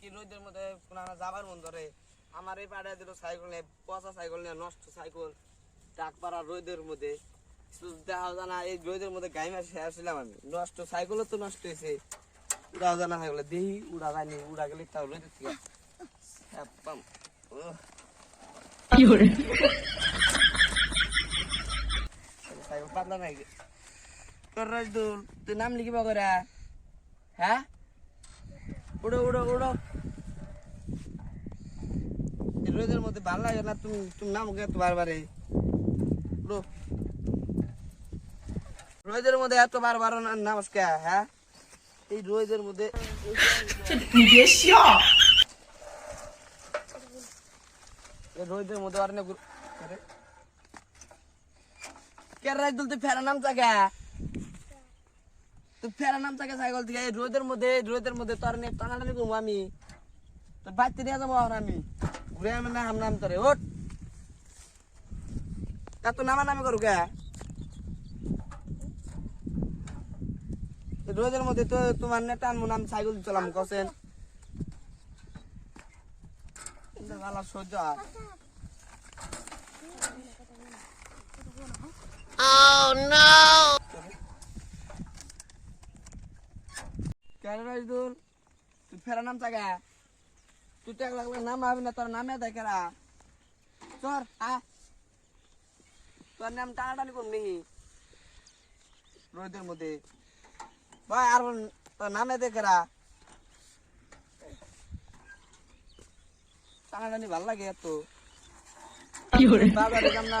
কি মধ্যে যাবার মন ধরে? আমার এই পাড়ায় দিল সাইকেল নিয়ে পচা সাইকেল নিয়ে নষ্ট সাইকেল। ডাক পাড়া রোদের মধ্যে। দেখা জানা এই রোদের মধ্যে গাই মাসে আসছিলাম আমি। নষ্ট সাইকেলও তো নষ্ট হয়েছে। উড়া জানা গেলে দেহি উড়া যায়নি উড়া গেলে তাও রোদের থেকে। পাতলা নাই তুই নাম লিখিবা করে হ্যাঁ? উড়ো উড়ো এই রোদের মধ্যে ভালো লাগে না, তুমি তুমি নাম কে তো বারবারে। উড়ো রোদের মধ্যে এত বার বার নমস্কার হ্যাঁ? এই রোদের মধ্যে রোদের মধ্যে আর না ঘুর- আরে। কে রাজদুল তুই ফেরা নাম চাকা তুই ফেরা নাম চাকা সাইকেল থেকে। রোদের মধ্যে রোদের মধ্যে তোর নিয়ে টানাটানি করব আমি। তোর বাড়িতে নিয়ে যাব আর আমি। ঘুরে আমি না হাম নাম তোরে ওট তা তো নামা নামে করু কে? রোদের মধ্যে তো তোমার নেতা আনব না, আমি সাইকেল চলাম, কসেন। ভালো সহ্য হয় কেন রাজদুল তুই ফেরা নাম চাগা? তুই টাক লাগলে নাম হবে না তোর নামে দেয় কেরা? চর আ। তোর নাম টানাটানি করুন নি রোদের মধ্যে। ভাই আর তোর নামে দে কেরা? টানাটানি ভালো লাগে এত। বাজারে যাম না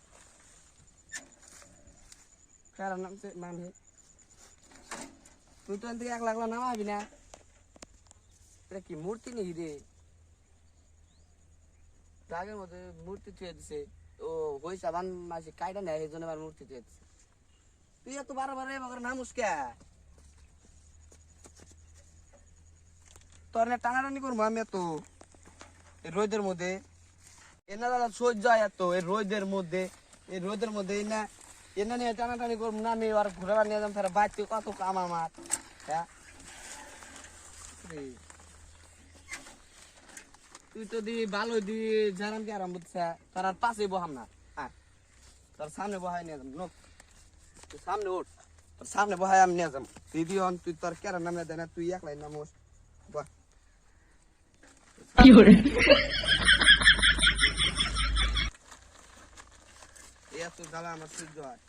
তুই তো থেকে এক না এটা কি মূর্তি রে? মূর্তি মূর্তি তুই এত বারবার না টানাটানি করব আমি এত। রোদের মধ্যে এনা দাদা সহ্য হয় এত, এই রোদের মধ্যে, এই রোদের মধ্যে এনা এনা নিয়ে টানাটানি করব না আমি আর ঘুরে নিয়ে যাম ফেরা কত কাম আমার? হ্যাঁ? তুই তো দি ভালো দি জানাম কি আরাম আর পাশে বহাম না। হ্যাঁ তোর সামনে বহাই নিয়ে যাম, নোক। তুই সামনে ওঠ তোর সামনে বহাই আমি নিয়ে যাম। তুই দিওন তুই তোর কেরা নামে দেয় না, তুই একলাই নামোস। বাহ। এত জ্বালা আমার সহ্য হয়